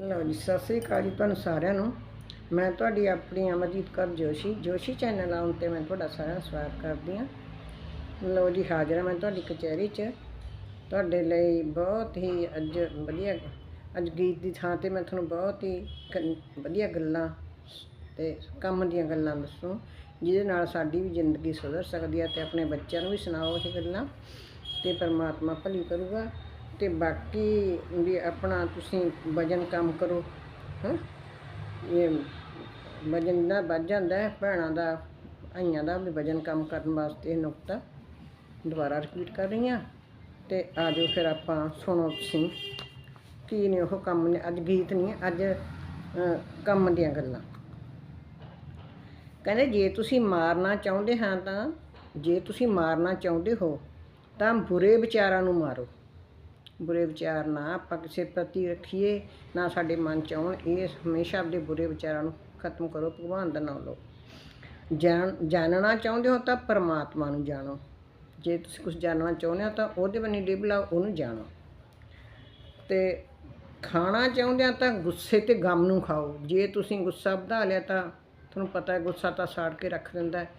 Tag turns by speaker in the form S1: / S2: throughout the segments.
S1: ਲਓ ਜੀ, ਸਤਿ ਸ੍ਰੀ ਅਕਾਲ ਜੀ ਤੁਹਾਨੂੰ ਸਾਰਿਆਂ ਨੂੰ। ਮੈਂ ਤੁਹਾਡੀ ਆਪਣੀ ਅਮਰਜੀਤ ਕੌਰ ਜੋਸ਼ੀ ਜੋਸ਼ੀ ਚੈਨਲ ਆਉਣ ਤੇ ਮੈਂ ਤੁਹਾਡਾ ਸਾਰਿਆਂ ਦਾ ਸਵਾਗਤ ਕਰਦੀ ਹਾਂ। ਲਓ ਜੀ, ਹਾਜ਼ਰ ਹਾਂ ਮੈਂ ਤੁਹਾਡੀ ਕਚਹਿਰੀ 'ਚ। ਤੁਹਾਡੇ ਲਈ ਬਹੁਤ ਹੀ ਅੱਜ ਵਧੀਆ, ਅੱਜ ਗੀਤ ਦੀ ਥਾਂ ਤੇ ਮੈਂ ਤੁਹਾਨੂੰ ਬਹੁਤ ਹੀ ਵਧੀਆ ਗੱਲਾਂ ਤੇ ਕੰਮ ਦੀਆਂ ਗੱਲਾਂ ਦੱਸੂ, ਜਿਹਦੇ ਨਾਲ ਸਾਡੀ ਵੀ ਜ਼ਿੰਦਗੀ ਸੁਧਰ ਸਕਦੀ ਹੈ ਤੇ ਆਪਣੇ ਬੱਚਿਆਂ ਨੂੰ ਵੀ ਸੁਣਾਓ ਇਹ ਗੱਲਾਂ ਤੇ ਪਰਮਾਤਮਾ ਭਲੀ ਕਰੂਗਾ। ਤੇ ਬਾਕੀ ਵੀ ਆਪਣਾ ਤੁਸੀਂ ਵਜਨ ਕੰਮ ਕਰੋ, ਹਾਂ? ਇਹ ਵਜਨ ਦਾ ਵੱਧ ਜਾਂਦਾ ਹੈ, ਭੈਣਾਂ ਦਾ, ਆਈਆਂ ਦਾ ਵੀ ਵਜਨ ਕੰਮ ਕਰਨ ਵਾਸਤੇ ਇਹ ਨੁਕਤਾ। ਦੁਬਾਰਾ ਰਿਪੀਟ ਕਰ ਰਹੀ ਹਾਂ ਤੇ ਆ ਜਾਓ ਫਿਰ ਆਪਾਂ ਸੁਣੋ ਤੁਸੀਂ ਕੀ ਨੇ ਉਹ ਕੰਮ ਨੇ, ਅੱਜ ਗੀਤ ਨਹੀਂ, ਅੱਜ ਕੰਮ ਦੀਆਂ ਗੱਲਾਂ। ਕਹਿੰਦੇ ਜੇ ਤੁਸੀਂ ਮਾਰਨਾ ਚਾਹੁੰਦੇ ਹਾਂ ਤਾਂ, ਜੇ ਤੁਸੀਂ ਮਾਰਨਾ ਚਾਹੁੰਦੇ ਹੋ ਤਾਂ ਬੁਰੇ ਵਿਚਾਰਾਂ ਨੂੰ ਮਾਰੋ। ਬੁਰੇ ਵਿਚਾਰ ਨਾ ਆਪਾਂ ਕਿਸੇ ਪ੍ਰਤੀ ਰੱਖੀਏ, ਨਾ ਸਾਡੇ ਮਨ ਚ ਆਉਣ, ਇਹ ਹਮੇਸ਼ਾ ਆਪਣੇ ਬੁਰੇ ਵਿਚਾਰਾਂ ਨੂੰ ਖਤਮ ਕਰੋ, ਭਗਵਾਨ ਦਾ ਨਾਮ ਲਓ। ਜਾਣ, ਜਾਣਨਾ ਚਾਹੁੰਦੇ ਹੋ ਤਾਂ ਪਰਮਾਤਮਾ ਨੂੰ ਜਾਣੋ। ਜੇ ਤੁਸੀਂ ਕੁਝ ਜਾਣਨਾ ਚਾਹੁੰਦੇ ਹੋ ਤਾਂ ਉਹਦੇ ਬੰਨੀ ਡਿੱਬ ਲਾਓ, ਉਹਨੂੰ ਜਾਣੋ। ਤੇ ਖਾਣਾ ਚਾਹੁੰਦੇ ਆ ਤਾਂ ਗੁੱਸੇ ਤੇ ਗਮ ਨੂੰ ਖਾਓ। ਜੇ ਤੁਸੀਂ ਗੁੱਸਾ ਵਧਾ ਲਿਆ ਤਾਂ ਤੁਹਾਨੂੰ ਪਤਾ ਹੈ ਗੁੱਸਾ ਤਾਂ ਸਾੜ ਕੇ ਰੱਖ ਦਿੰਦਾ ਹੈ।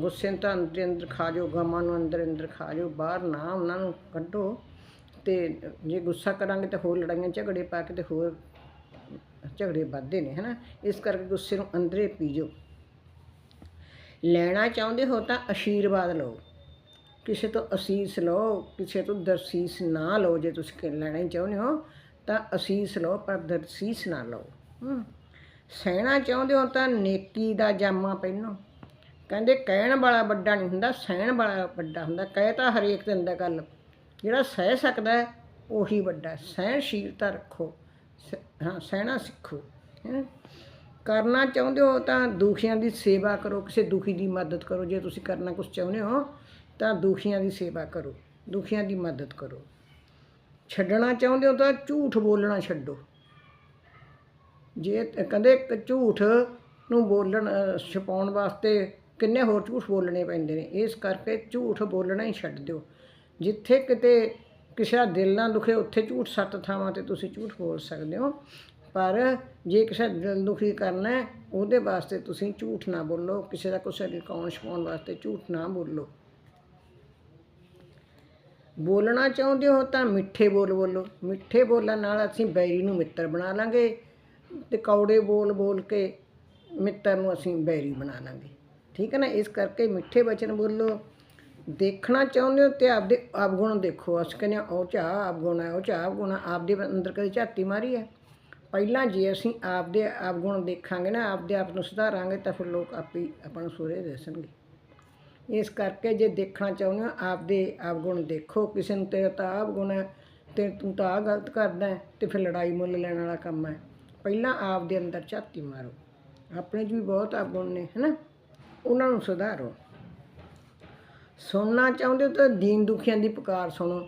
S1: ਗੁੱਸੇ ਨੂੰ ਤਾਂ ਅੰਦਰ ਅੰਦਰ ਖਾ ਜਾਓ, ਗਮਾਂ ਨੂੰ ਅੰਦਰ ਅੰਦਰ ਖਾ ਜਾਓ, ਬਾਹਰ ਨਾ ਉਹਨਾਂ ਨੂੰ ਕੱਢੋ। ਤੇ ਜੇ ਗੁੱਸਾ ਕਰਾਂਗੇ ਤਾਂ ਹੋਰ ਲੜਾਈਆਂ ਝਗੜੇ ਪਾ ਕੇ ਤੇ ਹੋਰ ਝਗੜੇ ਵੱਧਦੇ ਨੇ, ਹਨਾ? ਇਸ ਕਰਕੇ ਗੁੱਸੇ ਨੂੰ ਅੰਦਰੇ ਪੀਜੋ। ਲੈਣਾ ਚਾਹੁੰਦੇ ਹੋ ਤਾਂ ਆਸ਼ੀਰਵਾਦ ਲਓ। ਕਿਸੇ ਤੋਂ ਅਸੀਸ ਲਓ, ਕਿਸੇ ਤੋਂ ਦਰਸੀਸ ਨਾ ਲਓ, ਜੇ ਤੁਸੀਂ ਲੈਣਾ ਹੀ ਚਾਹੁੰਦੇ ਹੋ ਤਾਂ ਅਸੀਸ ਲਓ, ਪਰ ਦਰਸੀਸ ਨਾ ਲਓ। ਸਹਿਣਾ ਚਾਹੁੰਦੇ ਹੋ ਤਾਂ ਨੇਕੀ ਦਾ ਜਾਮਾ ਪਹਿਨੋ। ਕਹਿੰਦੇ ਕਹਿਣ ਵਾਲਾ ਵੱਡਾ ਨਹੀਂ ਹੁੰਦਾ, ਸਹਿਣ ਵਾਲਾ ਵੱਡਾ ਹੁੰਦਾ। ਕਹਿ ਤਾਂ ਹਰੇਕ ਦਿਨ ਦਾ ਗੱਲ। ਜਿਹੜਾ ਸਹਿ ਸਕਦਾ ਹੈ ਉਹੀ ਵੱਡਾ ਸਹਿਣਸ਼ੀਲਤਾ ਰੱਖੋ ਸ- ਹਾਂ ਸਹਿਣਾ ਸਿੱਖੋ ਹੈਂ। ਕਰਨਾ ਚਾਹੁੰਦੇ ਹੋ ਤਾਂ ਦੁਖੀਆਂ ਦੀ ਸੇਵਾ ਕਰੋ ਕਿਸੇ ਦੁਖੀ ਦੀ ਮਦਦ ਕਰੋ। ਜੇ ਤੁਸੀਂ ਕਰਨਾ ਕੁਝ ਚਾਹੁੰਦੇ ਹੋ ਤਾਂ ਦੁਖੀਆਂ ਦੀ ਸੇਵਾ ਕਰੋ ਦੁਖੀਆਂ ਦੀ ਮਦਦ ਕਰੋ। ਛੱਡਣਾ ਚਾਹੁੰਦੇ ਹੋ ਤਾਂ ਝੂਠ ਬੋਲਣਾ ਛੱਡੋ। ਜੇ ਕਹਿੰਦੇ ਝੂਠ ਨੂੰ ਬੋਲਣ ਅ, ਛੁਪਾਉਣ ਵਾਸਤੇ ਕਿੰਨੇ ਹੋਰ ਝੂਠ ਬੋਲਣੇ ਪੈਂਦੇ ਨੇ? ਇਸ ਕਰਕੇ ਝੂਠ ਬੋਲਣਾ ਹੀ ਛੱਡ ਦਿਓ। ਜਿੱਥੇ ਕਿਤੇ ਕਿਸੇ ਦਾ ਦਿਲ ਨਾ ਦੁਖੇ, ਉੱਥੇ ਝੂਠ ਸੱਤ ਥਾਵਾਂ ਤੇ ਤੁਸੀਂ ਝੂਠ ਬੋਲ ਸਕਦੇ ਹੋ। ਪਰ ਜੇ ਕਿਸੇ ਦਾ ਦਿਲ ਦੁਖੀ ਕਰਨਾ ਉਹਦੇ ਵਾਸਤੇ ਤੁਸੀਂ ਝੂਠ ਨਾ ਬੋਲੋ। ਕਿਸੇ ਦਾ ਕੁਛ ਰਿਕਾਉਣ ਛਪਾਉਣ ਵਾਸਤੇ ਝੂਠ ਨਾ ਬੋਲੋ। ਬੋਲਣਾ ਚਾਹੁੰਦੇ ਹੋ ਤਾਂ ਮਿੱਠੇ ਬੋਲ ਬੋਲੋ। ਮਿੱਠੇ ਬੋਲਣ ਨਾਲ ਅਸੀਂ ਬੈਰੀ ਨੂੰ ਮਿੱਤਰ ਬਣਾ ਲਾਂਗੇ ਤੇ ਕੌੜੇ ਬੋਲ ਬੋਲ ਕੇ ਮਿੱਤਰ ਨੂੰ ਅਸੀਂ ਬੈਰੀ ਬਣਾ ਲਾਂਗੇ। ਠੀਕ ਹੈ ਨਾ? ਇਸ ਕਰਕੇ ਮਿੱਠੇ ਬਚਨ ਬੋਲੋ। ਦੇਖਣਾ ਚਾਹੁੰਦੇ ਹੋ ਤੇ ਆਪਦੇ ਆਪਗੁਣ ਦੇਖੋ। ਅਸੀਂ ਕਹਿੰਦੇ ਹਾਂ, ਉਹ ਚਾ ਆਪਗੁਣ ਹੈ ਉਹ ਚਾ ਆਪਗੁਣ ਹੈ। ਆਪਦੇ ਅੰਦਰ ਕਦੇ ਝਾਤੀ ਮਾਰੀ ਹੈ? ਪਹਿਲਾਂ ਜੇ ਅਸੀਂ ਆਪਦੇ ਆਪਗੁਣ ਦੇਖਾਂਗੇ ਨਾ ਆਪਦੇ ਆਪ ਨੂੰ ਸੁਧਾਰਾਂਗੇ ਤਾਂ ਫਿਰ ਲੋਕ ਆਪੇ ਹੀ ਆਪਾਂ ਨੂੰ ਸੁਰੇ ਦੱਸਣਗੇ ਇਸ ਕਰਕੇ ਜੇ ਦੇਖਣਾ ਚਾਹੁੰਦੇ ਹੋ ਆਪਦੇ ਆਪਗੁਣ ਦੇਖੋ। ਕਿਸੇ ਨੂੰ ਤੇਰਾ ਤਾਂ ਆਪ ਗੁਣ ਹੈ ਤੇ ਤੂੰ ਤਾਂ ਆ ਗਲਤ ਕਰਦਾ ਹੈ ਤੇ ਫਿਰ ਲੜਾਈ ਮੁੱਲ ਲੈਣ ਵਾਲਾ ਕੰਮ ਹੈ। ਪਹਿਲਾਂ ਆਪਦੇ ਅੰਦਰ ਝਾਤੀ ਮਾਰੋ। ਆਪਣੇ 'ਚ ਵੀ ਬਹੁਤ ਆਪਗੁਣ ਨੇ ਹਨਾ? ਉਹਨਾਂ ਨੂੰ ਸੁਧਾਰੋ। ਸੁਣਨਾ ਚਾਹੁੰਦੇ ਹੋ ਤਾਂ ਦੀਨ ਦੁਖੀਆਂ ਦੀ ਪੁਕਾਰ ਸੁਣੋ।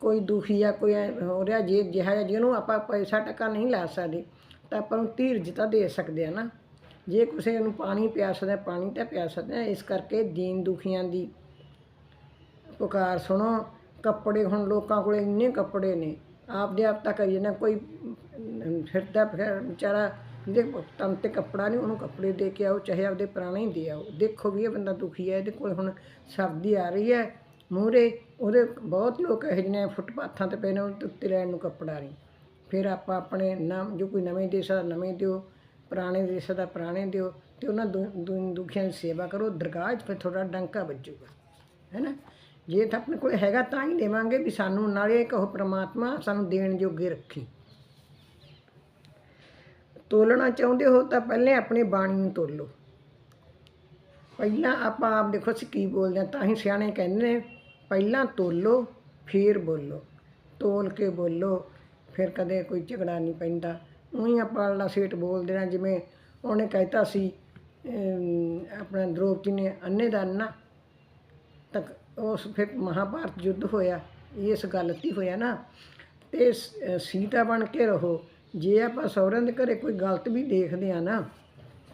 S1: ਕੋਈ ਦੁਖੀ ਆ ਕੋਈ ਐਂ ਹੋ ਰਿਹਾ, ਜੇ ਜਿਹਾ ਜਿਹਾ, ਜਿਹਨੂੰ ਆਪਾਂ ਪੈਸਾ ਟਕਾ ਨਹੀਂ ਲਾ ਸਕਦੇ, ਤਾਂ ਆਪਾਂ ਨੂੰ ਧੀਰਜ ਤਾਂ ਦੇ ਸਕਦੇ ਆ ਨਾ। ਜੇ ਕਿਸੇ ਨੂੰ ਪਾਣੀ ਪਿਆਸਦਾ ਪਾਣੀ ਤਾਂ ਪਿਆ ਸਕਦੇ ਆ ਇਸ ਕਰਕੇ ਦੀਨ ਦੁਖੀਆਂ ਦੀ ਪੁਕਾਰ ਸੁਣੋ। ਕੱਪੜੇ ਹੁਣ ਲੋਕਾਂ ਕੋਲੇ ਇੰਨੇ ਕੱਪੜੇ ਨੇ, ਆਪਦੇ ਆਪ ਤਾਂ ਕਰੀ ਨਾ ਕੋਈ ਫਿਰਦਾ, ਫਿਰ ਵਿਚਾਰਾ ਦੇ ਤਨ ਤੇ ਕੱਪੜਾ ਨਹੀਂ, ਉਹਨੂੰ ਕੱਪੜੇ ਦੇ ਕੇ ਆਓ, ਚਾਹੇ ਆਪਦੇ ਪੁਰਾਣੇ ਹੀ ਦੇ ਆਓ। ਦੇਖੋ ਵੀ ਇਹ ਬੰਦਾ ਦੁਖੀ ਹੈ, ਇਹਦੇ ਕੋਲ ਹੁਣ ਸਰਦੀ ਆ ਰਹੀ ਹੈ। ਮੂਹਰੇ ਉਹਦੇ ਬਹੁਤ ਲੋਕ ਇਹੋ ਜਿਹੇ ਨੇ, ਫੁੱਟਪਾਥਾਂ ਤੇ ਪਏ ਨੇ, ਉਹਦੇ ਉੱਤੇ ਲੈਣ ਨੂੰ ਕੱਪੜਾ ਨਹੀਂ। ਫਿਰ ਆਪਾਂ ਆਪਣੇ ਨਾਮ ਜੋ ਕੋਈ ਨਵੇਂ ਦੇਸ਼ ਦਾ ਨਵੇਂ ਦਿਓ, ਪੁਰਾਣੇ ਦੇਸ਼ ਦਾ ਪੁਰਾਣੇ ਦਿਓ, ਤੇ ਉਹਨਾਂ ਦੁ- ਦੁ- ਦੁਖੀਆਂ ਦੀ ਸੇਵਾ ਕਰੋ, ਦਰਗਾਹ 'ਚ ਫਿਰ ਥੋੜਾ ਡੰਕਾ ਵੱਜੂਗਾ ਹੈਨਾ ਜੇ ਤਾਂ ਆਪਣੇ ਕੋਲ ਹੈਗਾ ਤਾਂ ਹੀ ਦੇਵਾਂਗੇ ਵੀ ਸਾਨੂੰ ਨਾਲੇ ਕਹੋ ਪ੍ਰਮਾਤਮਾ ਸਾਨੂੰ ਦੇਣ ਜੋਗੇ ਰੱਖੀ। ਤੋਲਣਾ ਚਾਹੁੰਦੇ ਹੋ ਤਾਂ ਪਹਿਲੇ ਆਪਣੀ ਬਾਣੀ ਨੂੰ ਤੋਲੋ। ਪਹਿਲਾਂ ਆਪਾਂ ਆਪ ਦੇਖੋ ਅਸੀਂ ਕੀ ਬੋਲਦੇ ਹਾਂ, ਤਾਂ ਹੀ ਸਿਆਣੇ ਕਹਿੰਦੇ ਨੇ, ਪਹਿਲਾਂ ਤੋਲੋ, ਫਿਰ ਬੋਲੋ। ਤੋਲ ਕੇ ਬੋਲੋ, ਫਿਰ ਕਦੇ ਕੋਈ ਝਗੜਾ ਨਹੀਂ ਪੈਂਦਾ। ਉਹੀ ਆਪਾਂ ਅੱਲਾ ਸੇਠ ਬੋਲਦੇ ਹਾਂ ਜਿਵੇਂ ਉਹਨੇ ਕਹਿਤਾ ਸੀ ਆਪਣਾ ਦ੍ਰੋਪਦੀ ਨੇ ਅੰਨੇ ਦਾ ਅੰਨਾ ਤੱਕ ਉਸ ਫਿਰ ਮਹਾਭਾਰਤ ਯੁੱਧ ਹੋਇਆ, ਇਸ ਗੱਲ ਤੇ ਹੋਇਆ ਨਾ। ਤੇ ਸੀਤਾ ਬਣ ਕੇ ਰਹੋ। ਜੇ ਆਪਾਂ ਸਹੁਰਿਆਂ ਦੇ ਘਰੇ ਕੋਈ ਗਲਤ ਵੀ ਦੇਖਦੇ ਆ ਨਾ,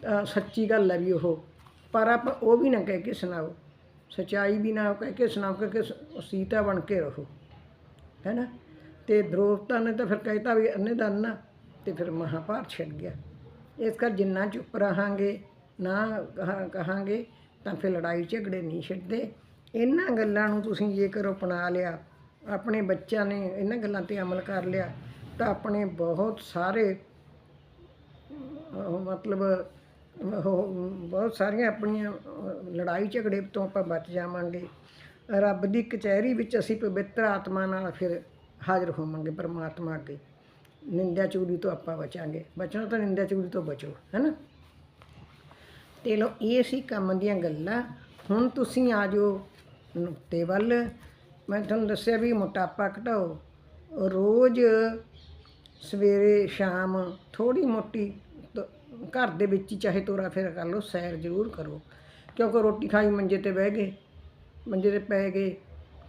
S1: ਤਾਂ ਸੱਚੀ ਗੱਲ ਹੈ ਵੀ ਉਹ। ਪਰ ਆਪਾਂ ਉਹ ਵੀ ਨਾ ਕਹਿ ਕੇ ਸੁਣਾਓ। ਸਚਾਈ ਵੀ ਨਾ ਕਹਿ ਕੇ ਸੁਣਾਓ ਕਿ ਸੀਤਾ ਬਣ ਕੇ ਰਹੋ। ਹੈ ਨਾ ਤੇ ਦ੍ਰੋਪਤਾ ਨੇ ਤਾਂ ਫਿਰ ਕਹਿਤਾ ਵੀ ਅੰਨੇ ਦਾ ਅੰਨਾ ਤੇ ਫਿਰ ਮਹਾਭਾਰ ਛੱਡ ਗਿਆ। ਇਸ ਕਰ ਜਿੰਨਾ ਚੁੱਪ ਰਹਾਂਗੇ, ਨਾ ਕਹਾ- ਕਹਾਂਗੇ, ਤਾਂ ਫਿਰ ਲੜਾਈ ਝਗੜੇ ਨਹੀਂ ਛੱਡਦੇ ਇਹਨਾਂ ਗੱਲਾਂ ਨੂੰ ਤੁਸੀਂ ਜੇਕਰ ਅਪਣਾ ਲਿਆ, ਆਪਣੇ ਬੱਚਿਆਂ ਨੇ ਇਹਨਾਂ ਗੱਲਾਂ ਤੇ ਅਮਲ ਕਰ ਲਿਆ ਤਾਂ ਆਪਣੇ ਬਹੁਤ ਸਾਰੇ ਮਤਲਬ, ਉਹ ਬਹੁਤ ਸਾਰੀਆਂ ਆਪਣੀਆਂ ਲੜਾਈ ਝਗੜੇ ਤੋਂ ਆਪਾਂ ਬਚ ਜਾਵਾਂਗੇ। ਰੱਬ ਦੀ ਕਚਹਿਰੀ ਵਿੱਚ ਅਸੀਂ ਪਵਿੱਤਰ ਆਤਮਾ ਨਾਲ ਫਿਰ ਹਾਜ਼ਰ ਹੋਵਾਂਗੇ, ਪਰਮਾਤਮਾ ਅੱਗੇ। ਨਿੰਦਿਆ ਚੁਗਲੀ ਤੋਂ ਆਪਾਂ ਬਚਾਂਗੇ। ਬਚਣਾ ਤਾਂ ਨਿੰਦਿਆ ਚੁਗਲੀ ਤੋਂ ਬਚੋ, ਹੈਨਾ? ਤੇ ਲੋ ਇਹ ਸੀ ਕੰਮ ਦੀਆਂ ਗੱਲਾਂ। ਹੁਣ ਤੁਸੀਂ ਆ ਜਾਓ ਨੁਕਤੇ ਵੱਲ। ਮੈਂ ਤੁਹਾਨੂੰ ਦੱਸਿਆ ਵੀ ਮੋਟਾਪਾ ਘਟਾਓ। ਰੋਜ਼ ਸਵੇਰੇ ਸ਼ਾਮ ਥੋੜੀ ਮੋਟੀ ਤ- ਘਰ ਦੇ ਵਿੱਚ ਹੀ ਚਾਹੇ ਤੋਰਾ ਫੇਰਾ ਕਰ ਲਓ ਸੈਰ ਜ਼ਰੂਰ ਕਰੋ। ਕਿਉਂਕਿ ਰੋਟੀ ਖਾਈ ਮੰਜੇ ਤੇ ਬਹਿ ਗਏ ਮੰਜੇ ਤੇ ਪੈ ਗਏ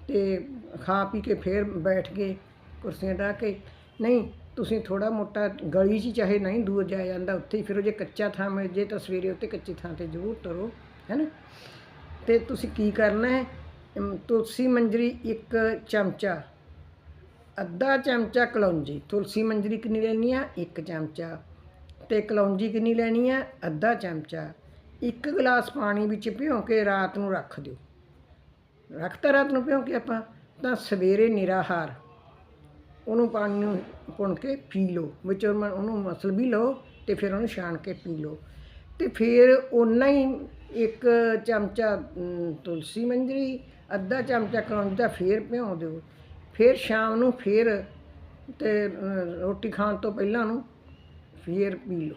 S1: ਤੇ ਖਾ ਪੀ ਕੇ ਫੇਰ ਬੈਠ ਗਏ ਕੁਰਸੀਆਂ ਢਾ ਕੇ। ਨਹੀਂ ਤੁਸੀਂ ਥੋੜਾ ਮੋਟਾ ਗਲੀ 'ਚ ਚਾਹੇ ਨਹੀਂ ਦੂਰ ਜਾਇਆ ਜਾਂਦਾ ਉੱਥੇ ਹੀ ਫਿਰੋ। ਜੇ ਕੱਚਾ ਥਾਂ ਮਿਲ ਜੇ ਤਾਂ ਸਵੇਰੇ ਉੱਤੇ ਕੱਚੀ ਥਾਂ ਤੇ ਜ਼ਰੂਰ ਤੁਰੋ ਹੈਨਾ ਤੇ ਤੁਸੀਂ ਕੀ ਕਰਨਾ ਹੈ? ਅਮ, ਤੁਲਸੀ ਮੰਜਰੀ ਇੱਕ ਚਮਚਾ ਅੱਧਾ ਚਮਚਾ ਕਲੌਂਜੀ, ਤੁਲਸੀ ਮੰਜਰੀ ਕਿੰਨੀ ਲੈਣੀ ਆ? ਇੱਕ ਚਮਚਾ। ਤੇ ਕਲੌਂਜੀ ਕਿੰਨੀ ਲੈਣੀ ਆ? ਅੱਧਾ ਚਮਚਾ। ਇੱਕ ਗਲਾਸ ਪਾਣੀ ਵਿੱਚ ਭਿਉਂ ਕੇ ਰਾਤ ਨੂੰ ਰੱਖ ਦਿਓ। ਰੱਖਤਾ ਰਾਤ ਨੂੰ ਭਿਉਂ ਕੇ ਆਪਾਂ? ਤਾਂ ਸਵੇਰੇ ਨਿਰਾਹਾਰ। ਉਹਨੂੰ ਪਾਣੀ ਨੂੰ ਪੁਣ ਕੇ ਪੀ ਲਓ। ਵਿੱਚ ਉਹਨੂੰ ਮਸਲ ਵੀ ਲਓ ਤੇ ਫਿਰ ਉਹਨੂੰ ਛਾਣ ਕੇ ਪੀ ਲਓ। ਤੇ ਫਿਰ ਓਨਾ ਹੀ ਇੱਕ ਚਮਚਾ ਤੁਲਸੀ ਮੰਜਰੀ, ਅੱਧਾ ਚਮਚਾ ਕਲੌਂਜੀ ਦਾ ਫੇਰ ਭਿਉਂ ਦਿਓ। ਫਿਰ ਸ਼ਾਮ ਨੂੰ ਫਿਰ ਤੇ ਰੋਟੀ ਖਾਣ ਤੋਂ ਪਹਿਲਾਂ ਨੂੰ ਫਿਰ ਪੀ ਲਓ।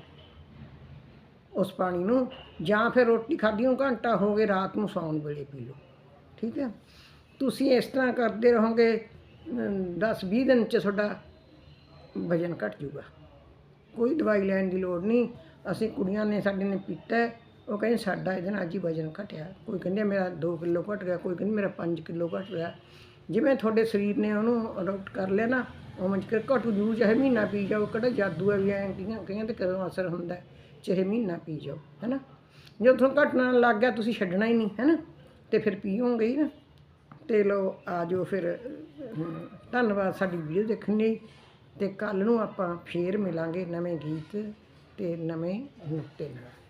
S1: ਉਸ ਪਾਣੀ ਨੂੰ ਜਾਂ ਫਿਰ ਰੋਟੀ ਖਾਧੀ ਨੂੰ ਘੰਟਾ ਹੋ ਗਿਆ ਰਾਤ ਨੂੰ ਸੌਣ ਵੇਲੇ ਪੀ ਲਓ। ਠੀਕ ਹੈ? ਤੁਸੀਂ ਇਸ ਤਰ੍ਹਾਂ ਕਰਦੇ ਰਹੋਗੇ 10-20 ਦਿਨ ਚ ਤੁਹਾਡਾ ਵਜਨ ਘਟ ਜਾਊਗਾ। ਕੋਈ ਦਵਾਈ ਲੈਣ ਦੀ ਲੋੜ ਨਹੀਂ। ਅਸੀਂ ਕੁੜੀਆਂ ਨੇ ਸਾਡੇ ਨੇ ਪੀਤਾ ਉਹ ਕਹਿੰਦੇ ਸਾਡਾ ਇਹਦੇ ਨਾਲ ਅੱਜ ਹੀ ਵਜਨ ਘਟਿਆ। ਕੋਈ ਕਹਿੰਦੇ ਮੇਰਾ 2 ਕਿਲੋ ਘਟ ਗਿਆ, ਕੋਈ ਕਹਿੰਦੇ ਮੇਰਾ 5 ਕਿਲੋ ਘਟ ਗਿਆ। ਜਿਵੇਂ ਤੁਹਾਡੇ ਸਰੀਰ ਨੇ ਉਹਨੂੰ ਅਡਾਪਟ ਕਰ ਲਿਆ ਨਾ, ਉਵੇਂ ਚ ਘਟੂ ਜੂ ਚਾਹੇ ਮਹੀਨਾ ਪੀ ਜਾਓ, ਕਿਹੜਾ ਜਾਦੂ ਹੈ ਵੀ ਐਂ ਕਈਆਂ ਕਈਆਂ ਤੇ ਕਦੋਂ ਅਸਰ ਹੁੰਦਾ ਚਾਹੇ ਮਹੀਨਾ ਪੀ ਜਾਓ, ਹੈਨਾ? ਜਦੋਂ ਤੁਹਾਨੂੰ ਘਟਣਾ ਲੱਗ ਗਿਆ ਤੁਸੀਂ ਛੱਡਣਾ ਹੀ ਨਹੀਂ, ਹੈਨਾ? ਤੇ ਫਿਰ ਪੀਓਗੇ ਹੀ ਨਾ। ਤੇ ਲੋ ਆ ਜਾਓ ਫਿਰ ਧੰਨਵਾਦ ਸਾਡੀ ਵੀਡੀਓ ਦੇਖਣ ਲਈ। ਤੇ ਕੱਲ ਨੂੰ ਆਪਾਂ ਫੇਰ ਮਿਲਾਂਗੇ ਨਵੇਂ ਗੀਤ ਤੇ ਨਵੇਂ ਨੁਕਤੇ ਨਾਲ।